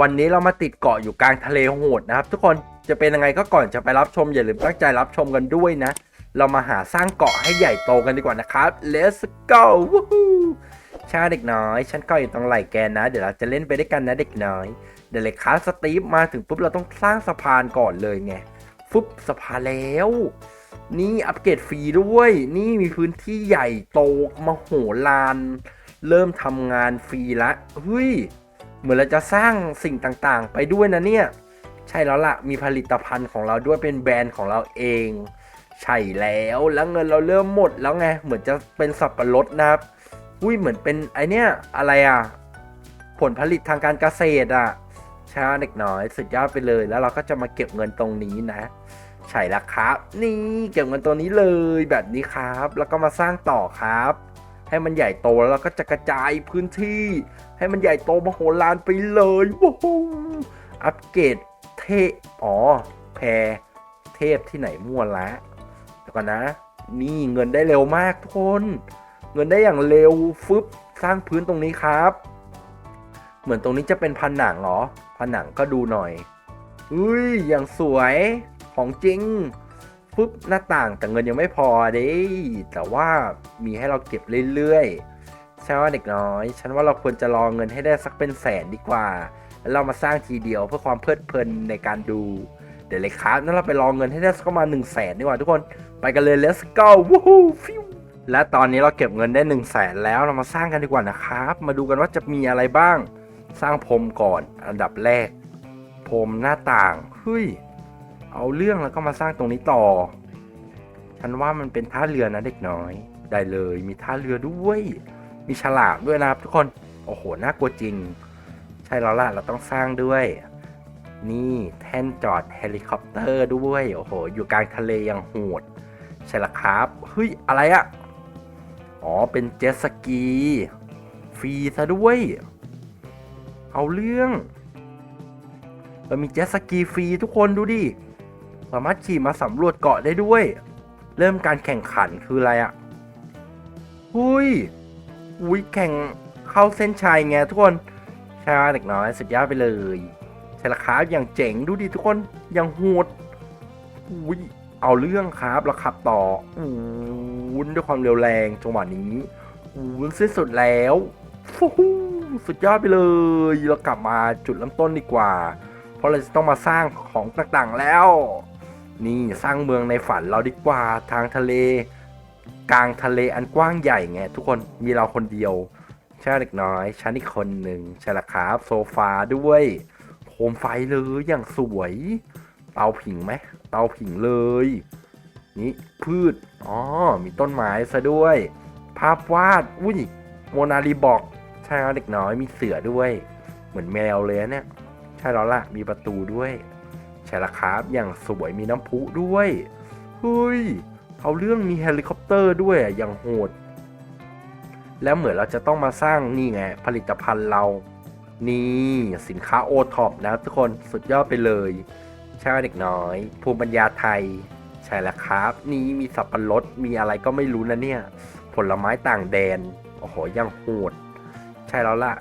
วันนี้เรามาติดเกาะอยู่กลางทะเลโหดนะครับ ทุกคนจะเป็นยังไงก็ก่อนจะไปรับชมอย่าลืมตั้งใจรับชมกันด้วยนะ เรามาหาสร้างเกาะให้ใหญ่โตกันดีกว่านะครับ let's go ชาเด็กน้อย ฉันก็อยู่ตรงไหล่แกนะ เดี๋ยวเราจะเล่นไปด้วยกันนะเด็กน้อย เดี๋ยวเลยครับสตีฟมาถึงปุ๊บเราต้องสร้างสะพานก่อนเลยไงฟึบสะพานแล้ว นี่อัปเกรดฟรีด้วย นี่มีพื้นที่ใหญ่โตมโหฬารเริ่มทำงานฟรีละเฮ้ย เหมือนเราจะสร้างสิ่งต่างๆ ไปด้วยนะเนี่ย ใช่แล้วล่ะ มีผลิตภัณฑ์ของเราด้วยเป็นแบรนด์ของเราเอง ใช่แล้วแล้วเงินเราเริ่มหมดแล้วไง เหมือนจะเป็นสับปะรดนะครับ อุ้ยเหมือนเป็นไอเนี้ยอะไรอะผลผลิตทางการเกษตรอะใช่เด็กน้อยสุดยอดไปเลยแล้วเราก็จะมาเก็บเงินตรงนี้นะใช่แล้วครับ นี่เก็บเงินตัวนี้เลยแบบนี้ครับ แล้วก็มาสร้างต่อครับ ให้มันใหญ่โตแล้วเราก็จะกระจายพื้นที่ ให้มันใหญ่โตมโหฬารไปเลยว้าวอัปเกรดเทพอ๋อแพรเทพที่ไหนมั่วละเดี๋ยวก่อนนะ นี่เงินได้เร็วมากทุกคน เงินได้อย่างเร็วฟึบสร้างพื้นตรงนี้ครับ เหมือนตรงนี้จะเป็นผนังเหรอผนังก็ดูหน่อยอุ้ยอย่างสวยของจริง ปุ๊บหน้าต่างแต่เงินยังไม่พอเด้แต่ว่ามีให้เราเก็บเรื่อยๆใช่ว่าเด็กน้อย ฉันว่าเราควรจะรอเงินให้ได้สักเป็นแสนดีกว่า แล้วเรามาสร้างทีเดียวเพื่อความเพลิดเพลินในการดู เดี๋ยวเลยครับนั่นเราไปรอเงินให้ได้สักประมาณ1นึ่งแสนดีกว่าทุกคนไปกันเลย let's go วู้ฮู้ฟิวและตอนนี้เราเก็บเงินได้1นึ่งแสนแล้วเรามาสร้างกันดีกว่านะครับ มาดูกันว่าจะมีอะไรบ้าง สร้างพรมก่อนอันดับแรกพรมหน้าต่างเฮ้ย เอาเรื่องแล้วก็มาสร้างตรงนี้ต่อ ฉันว่ามันเป็นท่าเรือนะเด็กน้อย ได้เลยมีท่าเรือด้วย มีฉลามด้วยนะครับทุกคน โอ้โห น่ากลัวจริง ใช่แล้วล่ะ เราต้องสร้างด้วย นี่แท่นจอดเฮลิคอปเตอร์ด้วย โอ้โห อยู่กลางทะเลยังโหด ใช่ละครับ เฮ้ย อะไรอะอ๋อ เป็นเจ็ตสกี ฟรีซะด้วย เอาเรื่องเรามีเจ็ตสกีฟรีทุกคนดูดิ สามารถขี่มาสำรวจเกาะได้ด้วย เริ่มการแข่งขันคืออะไรอะ่ะหุยอุ้ยแข่งเข้าเส้นชัยไงทุกคนใช่ไหมเด็กน้อยสุดยอดไปเลยใช่ละครับอย่างเจ๋งดูดิทุกคนอย่างโหดอุ้ยเอาเรื่องครับแล้วขับต่ออู้วุ้นด้วยความเร็วแรงจังหวะนี้วุ้นสิ้นสุดแล้วฟูสุดยอดไปเลยเรากลับมาจุดเริ่มต้นดีกว่า เพราะเราจะต้องมาสร้างของต่างๆแล้ว นี่สร้างเมืองในฝันเราดีกว่าทางทะเล กลางทะเลอันกว้างใหญ่ไงทุกคนมีเราคนเดียวใช่เล็กน้อยฉันอีกคนหนึ่งใช่ละครับโซฟาด้วยโคมไฟเลยอย่างสวย เตาผิงไหมเตาผิงเลย นี่พืชอ๋อมีต้นไม้ซะด้วย ภาพวาดอุ้ยโมนาลีบอกใช่แล้วเด็กน้อยมีเสือด้วย เหมือนแมวเลยเนี่ยใช่แล้วล่ะมีประตูด้วย ช่ละครับ อย่างสวยมีน้ำพุด้วยเฮ้ยเอาเรื่องมีเฮลิคอปเตอร์ด้วยอย่างโหด แล้วเหมือนเราจะต้องมาสร้างนี่ไง ผลิตภัณฑ์เรา นี่สินค้าโอท็อปนะทุกคนสุดยอดไปเลยใช่เด็กน้อย ภูมิปัญญาไทย ใช่แล้วครับ นี่มีสับปะรดมีอะไรก็ไม่รู้นะเนี่ย ผลไม้ต่างแดน โอ้โหยังโหด ใช่แล้วล่ะ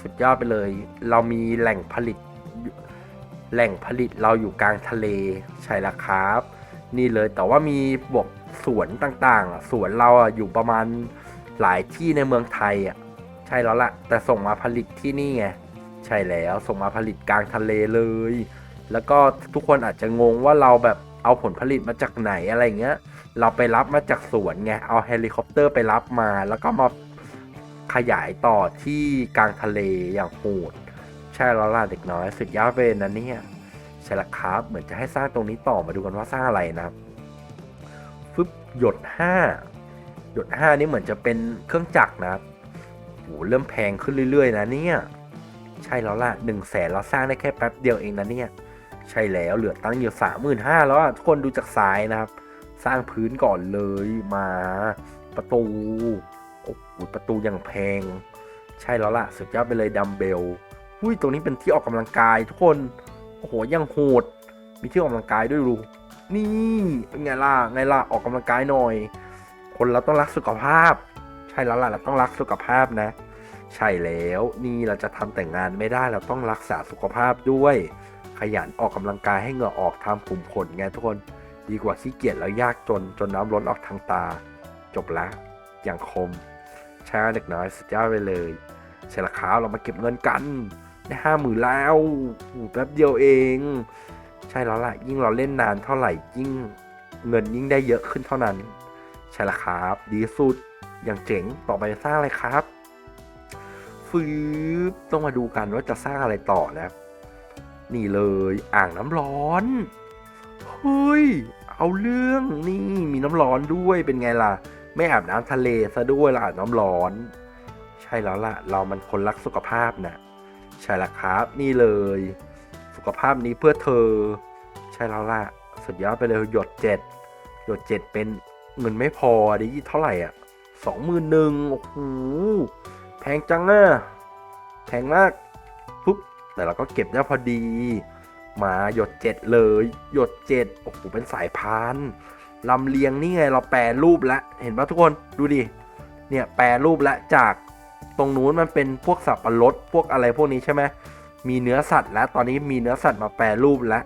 สุดยอดไปเลย เรามีแหล่งผลิต แหล่งผลิตเราอยู่กลางทะเลใช่ล้วครับ นี่เลยแต่ว่ามีบวกสวนต่างๆสวนเราอยู่ประมาณหลายที่ในเมืองไทยอะใช่แล้วล่ะ แต่ส่งมาผลิตที่นี่ไงใช่แล้วส่งมาผลิตกลางทะเลเลย แล้วก็ทุกคนอาจจะงงว่าเราแบบเอาผลผลิตมาจากไหนอะไรเงี้ย เราไปรับมาจากสวนไงเอาเฮลิคอปเตอร์ไปรับมา แล้วก็มาขยายต่อที่กลางทะเลอย่างโหด ช่แล้วล่ะเด็กน้อยสุดยอดเป็นนะเนี่ยใช่ละครับเหมือนจะให้สร้างตรงนี้ต่อมาดูกันว่าสร้างอะไรนะครับฟึบหยดห้าหยดห้านี่เหมือนจะเป็นเครื่องจักรนะครับโหเริ่มแพงขึ้นเรื่อย ๆ นะเนี่ยใช่แล้วล่ะหนึ่งแสนเราสร้างได้แค่แป๊บเดียวเองนะเนี่ยใช่แล้วเหลือตั้งอยู่สามหมื่นห้าแล้วอะทุกคนดูจากซ้ายนะครับ สร้างพื้นก่อนเลยมาประตูโอ้โหประตูยังแพง ใช่แล้วล่ะสุดยอดไปเลยดัมเบล หุ้ยตรงนี้เป็นที่ออกกำลังกายทุกคน โอ้โหยังโหด มีที่ออกกำลังกายด้วยดูนี่เป็นไงล่ะไงล่ะออกกำลังกายหน่อย คนเราต้องรักสุขภาพ ใช่แล้วล่ะเราต้องรักสุขภาพนะ ใช่แล้วนี่เราจะทำแต่งงานไม่ได้เราต้องรักษาสุขภาพด้วย ขยันออกกำลังกายให้เหงื่อออกทำกลุ่มขนไงทุกคนดีกว่าขี้เกียจแล้วยากจนจนน้ำล้นออกทางตา จบละอย่างคมใช้เด็กน้อยสุดยอดไปเลยเสร็จและครับเรามาเก็บเงินกัน ได้ห้าหมื่นแล้วแป๊บเดียวเอง ใช่แล้วล่ะ ยิ่งเราเล่นนานเท่าไหร่ยิ่งเงินยิ่งได้เยอะขึ้นเท่านั้น ใช่ละครับ ดีสุดอย่างเจ๋งต่อไปสร้างอะไรครับฟืบต้องมาดูกันว่าจะสร้างอะไรต่อนะนี่เลยอ่างน้ำร้อนเฮ้ยเอาเรื่องนี่มีน้ำร้อนด้วยเป็นไงล่ะ ไม่อาบน้ำทะเลซะด้วยละอาบน้ำร้อน ใช่แล้วล่ะ เรามันคนรักสุขภาพนะ ใช่ละครับ นี่เลย สุขภาพนี้เพื่อเธอ ใช่แล้วล่ะ สุดยอดไปเลยหยดเจ็ดหยดเจ็ดเป็นเงินไม่พอดิเท่าไหร่อะสองหมื่นหนึ่งโอ้โหแพงจังอะแพงมากปุ๊บแต่เราก็เก็บได้พอดี มาหยดเจ็ดเลย หยดเจ็ดโอ้โหเป็นสายพานลำเลียงนี่ไงเราแปรรูปแล้วเห็นปะทุกคนดูดิเนี่ยแปรรูปแล้วจาก ตรงนู้นมันเป็นพวกสับปะรดพวกอะไรพวกนี้ใช่ไหมมีเนื้อสัตว์แล้วตอนนี้มีเนื้อสัตว์มาแปรรูปแล้ว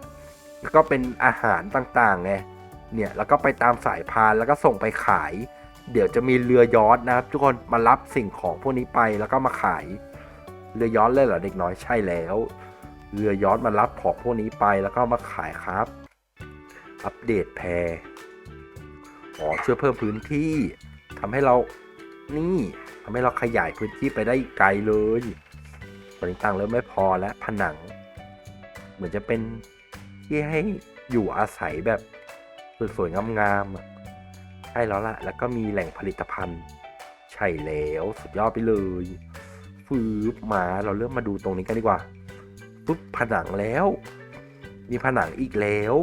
แล้วก็เป็นอาหารต่างๆไงเนี่ยแล้วก็ไปตามสายพานแล้วก็ส่งไปขาย เดี๋ยวจะมีเรือยอชต์นะครับทุกคนมารับสิ่งของพวกนี้ไปแล้วก็มาขาย เรือยอชต์เลยเหรอเด็กน้อยใช่แล้ว เรือยอชต์มารับของพวกนี้ไปแล้วก็มาขายครับ อัปเดตแพรอ๋อชื่อเพิ่มพื้นที่ทำให้เรานี่ ทำให้เราขยายพื้นที่ไปได้ไกลเลยตอนนี้ตังเริ่มไม่พอแล้วผนัง เหมือนจะเป็นที่ให้อยู่อาศัยแบบสวยๆงามๆใช่แล้วล่ะ แล้วก็มีแหล่งผลิตภัณฑ์ ใช่แล้วสุดยอดไปเลยฟืบมาเราเริ่มมาดูตรงนี้กันดีกว่าปุ๊บผนังแล้ว มีผนังอีกแล้ว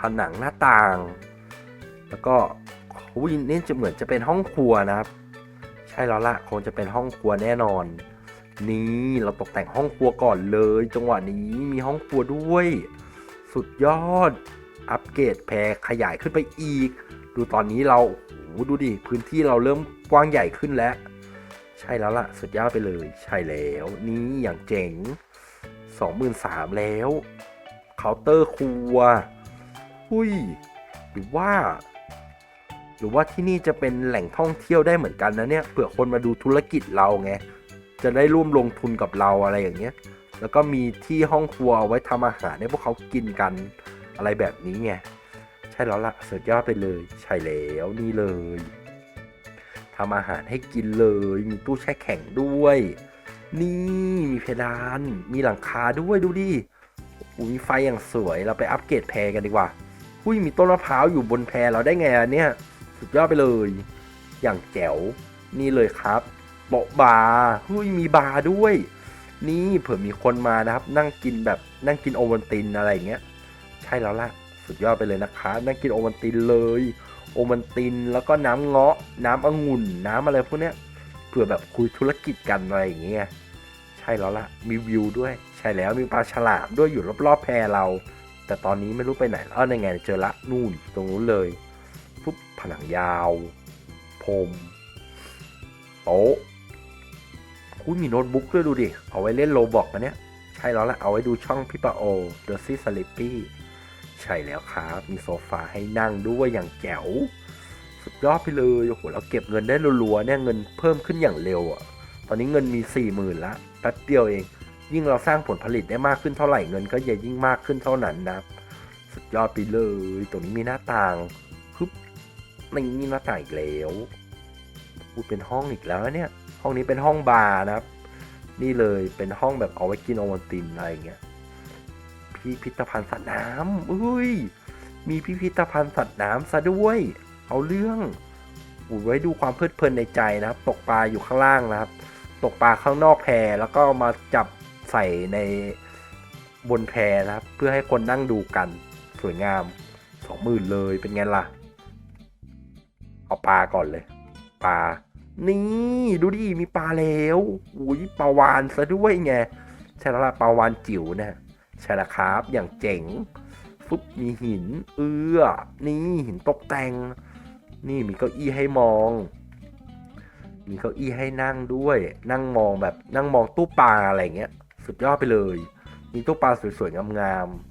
ผนังหน้าต่าง แล้วก็นี่จะเหมือนจะเป็นห้องครัวนะครับ ช่แล้วล่ะคงจะเป็นห้องครัวแน่นอน นี่เราตกแต่งห้องครัวก่อนเลย จังหวะนี้มีห้องครัวด้วย สุดยอด อัปเกรดแพรขยายขึ้นไปอีก ดูตอนนี้เราโอ้ดูดิพื้นที่เราเริ่มกว้างใหญ่ขึ้นแล้ว ใช่แล้วล่ะ สุดยอดไปเลย ใช่แล้ว นี่อย่างเจ๋ง23,000แล้วเคาน์เตอร์ครัว อุ้ยหรือว่า หรือว่าที่นี่จะเป็นแหล่งท่องเที่ยวได้เหมือนกันนะเนี่ยเผื่อคนมาดูธุรกิจเราไงจะได้ร่วมลงทุนกับเราอะไรอย่างเงี้ย แล้วก็มีที่ห้องครัวเอาไว้ทำอาหารให้พวกเขากินกันอะไรแบบนี้ไงใช่แล้วล่ะสุดยอดไปเลย ใช่แล้วนี่เลยทำอาหารให้กินเลย มีตู้แช่แข็งด้วย นี่มีเพดาน มีหลังคาด้วยดูดิอุ้ยมีไฟอย่างสวยเราไปอัปเกรดแพรกันดีกว่าอุ้ยมีต้นมะพร้าวอยู่บนแพรเราได้ไงอะเนี่ย สุดยอดไปเลย อย่างแจ๋วนี่เลยครับโต๊ะบาร์หุ้ยมีบาร์ด้วย นี่เผื่อมีคนมานะครับ นั่งกินแบบนั่งกินโอวัลตินอะไรอย่างเงี้ย ใช่แล้วล่ะ สุดยอดไปเลยนะคะนั่งกินโอวัลตินเลย โอวัลตินแล้วก็น้ำเงาะ น้ำองุ่น น้ำอะไรพวกเนี้ยเผื่อแบบคุยธุรกิจกันอะไรอย่างเงี้ยใช่แล้วล่ะ มีวิวด้วย ใช่แล้วมีปลาฉลามด้วยอยู่รอบๆแพเรา แต่ตอนนี้ไม่รู้ไปไหนแล้วในไงเจอละนู่นตรงนู้นเลย ปุ๊บผนังยาวพรมโต๊ะคุยมีโน้ตบุ๊กด้วยดูดิ เอาไว้เล่นโลบอกนะเนี่ย ใช่แล้วละเอาไว้ดูช่องพี่ปาโอ The s i s l i p p y ใช่แล้วครับ มีโซฟาให้นั่งด้วยอย่างแจ๋ว สุดยอดไปเลยโอ้โหเราเก็บเงินได้รัวๆเนี่ยเงินเพิ่มขึ้นอย่างเร็วอะ่ะ ตอนนี้เงินมีสี่หมื่นละแป๊บเดียวเอง ยิ่งเราสร้างผลผลิตได้มากขึ้นเท่าไหร่เงินก็จะยิ่งมากขึ้นเท่านั้นนะ สุดยอดไปเลย ตรงนี้มีหน้าต่าง นี่มีหน้าต่างอีกแล้วพูดเป็นห้องอีกแล้วเนี่ย ห้องนี้เป็นห้องบาร์นะครับ นี่เลยเป็นห้องแบบเอาไว้กินโอวัลตินอะไรเงี้ยพิพิธภัณฑ์สัตว์น้ำอุ้ย มีพิพิธภัณฑ์สัตว์น้ำซะด้วย เอาเรื่องอุยไว้ดูความเพลิดเพลินในใจนะครับ ตกปลาอยู่ข้างล่างนะครับ ตกปลาข้างนอกแพแล้วก็มาจับใส่ในบนแพนะครับ เพื่อให้คนนั่งดูกันสวยงามสองหมื่นเลยเป็นไงล่ะ เอาปลาก่อนเลย ปลา นี่ดูดิ มีปลาแล้วอุ้ยปลาวานซะด้วยไงใช่แล้วล่ะปลาวานจิ๋วนะใช่แล้วครับ อย่างเจ๋งฟึบมีหิน เอื้อ นี่หินตกแต่ง นี่มีเก้าอี้ให้มอง มีเก้าอี้ให้นั่งด้วย นั่งมองแบบนั่งมองตู้ปลาอะไรเงี้ย สุดยอดไปเลย มีตู้ปลาสวยๆงามๆ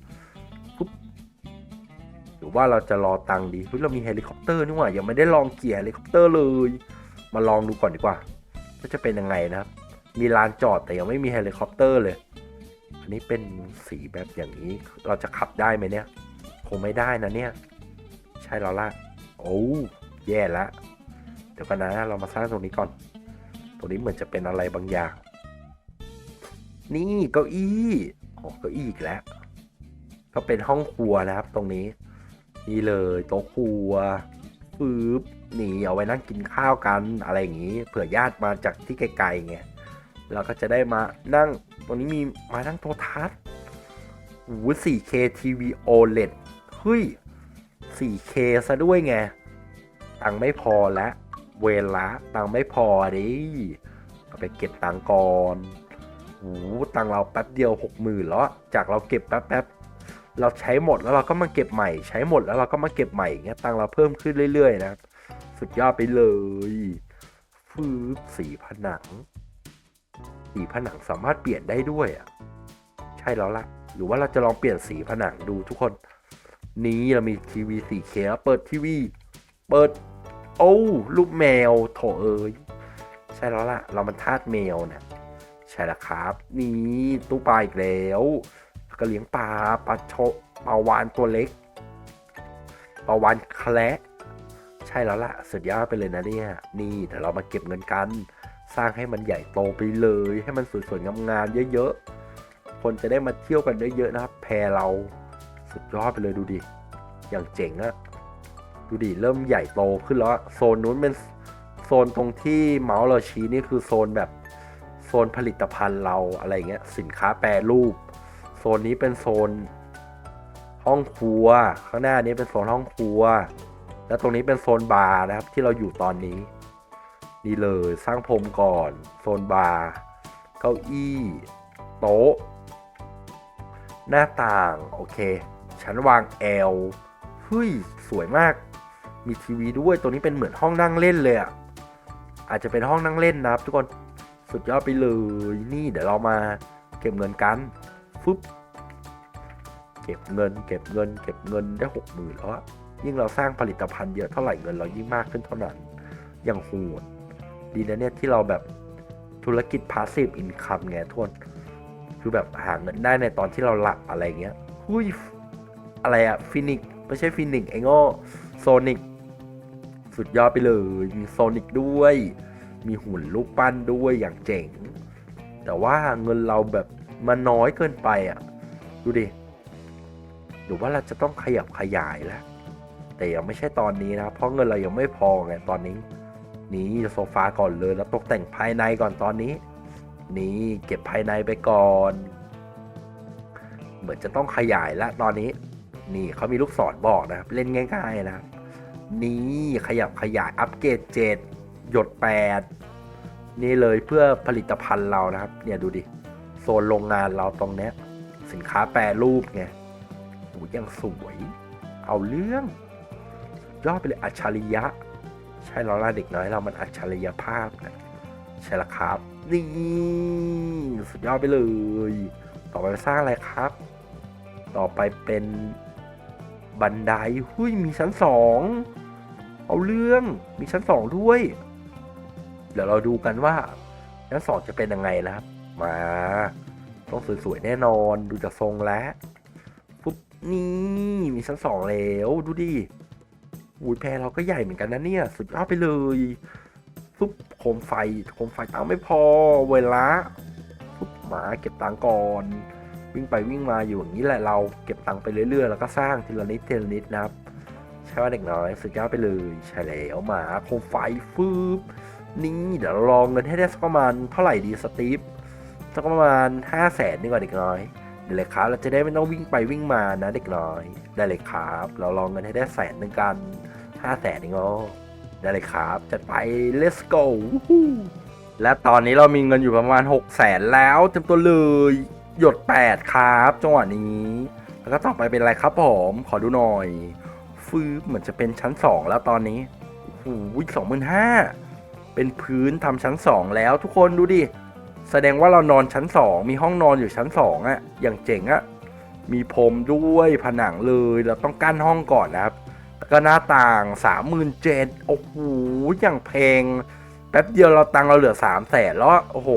หรือว่าเราจะรอตังค์ดีเฮ้ยเรามีเฮลิคอปเตอร์นี่หว่ายังไม่ได้ลองเกียร์เฮลิคอปเตอร์เลย มาลองดูก่อนดีกว่าว่าจะเป็นยังไงนะครับ มีลานจอดแต่ยังไม่มีเฮลิคอปเตอร์เลย อันนี้เป็นสีแบบอย่างนี้ เราจะขับได้ไหมเนี่ย คงไม่ได้นะเนี่ย ใช่แล้วล่ะโอ้แย่ละเดี๋ยวกันนะเรามาสร้างตรงนี้ก่อน ตรงนี้เหมือนจะเป็นอะไรบางอย่าง นี่เก้าอี้โอ้เก้าอี้อีกแล้ว ก็เป็นห้องครัวนะครับตรงนี้ นี่เลยโต๊ะครัวฟืบนี่เอาไว้นั่งกินข้าวกันอะไรอย่างนี้ เผื่อญาติมาจากที่ไกลๆไงเราก็จะได้มานั่งตรงนี้มีมานั่งโต๊ะทัศน์โอ้โห 4K TV OLED เฮ้ย 4K ซะด้วยไง ตังไม่พอแล้วเวลาตังไม่พอดิเอาไปเก็บตังก่อนโอ้โหตังเราแป๊บเดียวหกหมื่นแล้ว จากเราเก็บแป๊บแป๊บ เราใช้หมดแล้วเราก็มาเก็บใหม่ ใช้หมดแล้วเราก็มาเก็บใหม่เงี้ยตังเราเพิ่มขึ้นเรื่อยๆ นะ สุดยอดไปเลยฟืบสีผนัง สีผนังสามารถเปลี่ยนได้ด้วยอะใช่แล้วล่ะ หรือว่าเราจะลองเปลี่ยนสีผนังดูทุกคน นี้เรามีทีวี 4K แล้วเปิดทีวี เปิด โอ้ลูกแมวโถเอ้ยใช่แล้วล่ะ เรามันทาสแมวนะใช่แล้วครับ นี่ตู้ปลาอีกแล้ว ก็เลี้ยงปลาปลาโชปลาวานตัวเล็กปลาวานแคระใช่แล้วล่ะสุดยอดไปเลยนะเนี่ย นี่เดี๋ยวเรามาเก็บเงินกัน สร้างให้มันใหญ่โตไปเลย ให้มันสวยๆงามๆเยอะๆ คนจะได้มาเที่ยวกันเยอะๆนะครับ แพรเราสุดยอดไปเลยดูดิ อย่างเจ๋งอะดูดิเริ่มใหญ่โตขึ้นแล้วโซนนู้นเป็นโซนตรงที่เมาส์เราชี้นี่คือโซนแบบโซนผลิตภัณฑ์เราอะไรเงี้ยสินค้าแปรรูป โซนนี้เป็นโซนห้องครัว ข้างหน้านี้เป็นโซนห้องครัว แล้วตรงนี้เป็นโซนบาร์นะครับ ที่เราอยู่ตอนนี้ นี่เลยสร้างพรมก่อน โซนบาร์ เก้าอี้ โต๊ะ หน้าต่าง โอเค ชั้นวางแอลเฮ้ย สวยมาก มีทีวีด้วย ตัวนี้เป็นเหมือนห้องนั่งเล่นเลยอะ่ะอาจจะเป็นห้องนั่งเล่นนะครับ ทุกคน สุดยอดไปเลย นี่เดี๋ยวเรามาเก็บเงินกัน ฟึบเก็บเงิน เก็บเงิน เก็บเงินได้หกหมื่นแล้วอะยิ่งเราสร้างผลิตภัณฑ์เยอะเท่าไหร่เงินเรายิ่งมากขึ้นเท่านั้น อย่างโหดดีนะเนี่ยที่เราแบบธุรกิจพาสซีฟอินคัมไงทุกคนคือแบบหาเงินได้ในตอนที่เราหลับอะไรเงี้ยหุยอะไรอะฟินิกไม่ใช่ฟินิกไอ้โง่โซนิกสุดยอดไปเลย มีโซนิกด้วย มีหุ่นรูปปั้นด้วยอย่างเจ๋ง แต่ว่าเงินเราแบบ มันน้อยเกินไปอะ ดูดิหรือว่าเราจะต้องขยับขยายแล้ว แต่ยังไม่ใช่ตอนนี้นะเพราะเงินเรายังไม่พอไงตอนนี้ นี่โซฟาก่อนเลยแล้วตกแต่งภายในก่อนตอนนี้ นี่เก็บภายในไปก่อน เหมือนจะต้องขยายแล้วตอนนี้ นี่เขามีลูกศรบอกนะครับ เล่นง่ายๆนะครับนี่ขยับขยายอัปเกรดเจ็ดหยดแปดนี่เลยเพื่อผลิตภัณฑ์เรานะครับ เนี่ยดูดิ นโรงงานเราตรงเนี้ย สินค้าแปรรูปไงโอ้ยังสวย เอาเรื่องยอดไปเลยอัจฉริยะ ใช่แล้วล่ะเด็กน้อยเรามันอัจฉริยภาพนะใช่ละครับ นี่สุดยอดไปเลย ต่อไปสร้างอะไรครับ ต่อไปเป็นบันไดหุ้ยมีชั้นสองเอาเรื่องมีชั้นสองด้วย เดี๋ยวเราดูกันว่าชั้นสองจะเป็นยังไงนะครับ มา ต้องสวยๆแน่นอนดูจากทรงแล้วปุ๊บนี่มีชั้นสองแล้วดูดิอุ้ยแพรเราก็ใหญ่เหมือนกันนะเนี่ย สุดยอดไปเลยปุ๊บโคมไฟโคมไฟตังไม่พอเวลาปุ๊บหมาเก็บตังก่อน วิ่งไปวิ่งมาอยู่อย่างนี้แหละเราเก็บตังไปเรื่อยๆ แล้วก็สร้างทีละนิดทีละนิดนะครับใช่ว่าเด็กน้อยสุดยอดไปเลยใช่แล้วหมาโคมไฟฟืบนี่เดี๋ยวลองเงินให้ได้สักประมาณเท่าไหร่ดีสตีฟ สักประมาณห้าแสนดีกว่าเด็กน้อยเดี๋ยวเลยครับ เราจะได้ไม่ต้องวิ่งไปวิ่งมานะเด็กน้อย ได้เลยครับ เราลองเงินให้ได้แสนหนึ่งกันห้าแสนเองอ๋อได้เลยครับ จัดไป let's go และตอนนี้เรามีเงินอยู่ประมาณ6 0แสนแล้วเต็มตัวเลย หยด 8 ครับจังหวะนี้ แล้วก็ต่อไปเป็นอะไรครับผม ขอดูหน่อยฟืบเหมือนจะเป็นชั้น 2 แล้วตอนนี้โอ้โหสองหมื่นห้าเป็นพื้นทำชั้นสองแล้วทุกคนดูดิ แสดงว่าเรานอนชั้นสองมีห้องนอนอยู่ชั้นสองอะอย่างเจ๋งอะมีพรมด้วยผนังเลยเราต้องกั้นห้องก่อนนะครับก็หน้าต่างสามหมื่นเจ็ดโอ้โหอย่างแพง แป๊บเดียวเราตังเราเหลือสามแสนแล้วโอ้โห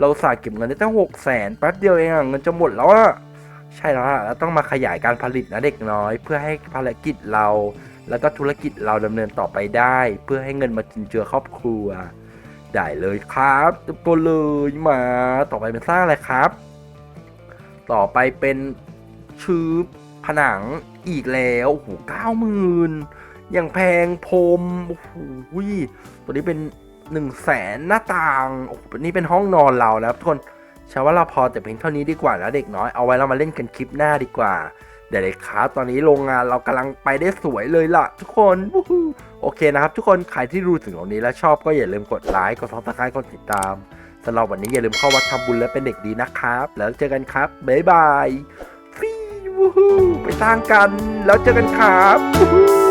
เราสาเก็บเงินได้ตั้งหกแสนแป๊บเดียวเองเงินจะหมดแล้วอะใช่แล้วเราต้องมาขยายการผลิตนะเด็กน้อย เพื่อให้ภารกิจเรา แล้วก็ธุรกิจเราดำเนินต่อไปได้ เพื่อให้เงินมาจุนเจือครอบครัว ได้เลยครับตัวเลยมาต่อไปเป็นสร้างอะไรครับ ต่อไปเป็นชื้อผนังอีกแล้วโอ้โหเก้าหมื่นอย่างแพงพรมโอ้โหตัวนี้เป็นหนึ่งแสนหน้าต่างโอ้โหนี่เป็นห้องนอนเราแล้วทุกคนใช่ว่าเราพอแต่เพียงเท่านี้ดีกว่านะเด็กน้อยเอาไว้เรามาเล่นกันคลิปหน้าดีกว่า เดี๋ยวเลยครับตอนนี้โรงงานเรากำลังไปได้สวยเลยล่ะ ทุกคนโอเคนะครับ ทุกคนใครที่รู้ถึงตรงนี้และชอบก็อย่าลืมกดไลค์กดซับสไครต์กดติดตามสำหรับวันนี้อย่าลืมเข้าวัดทำบุญและเป็นเด็กดีนะครับ แล้วเจอกันครับบ๊ายบายฟีวูฮูไปสร้างกันแล้วเจอกันครับ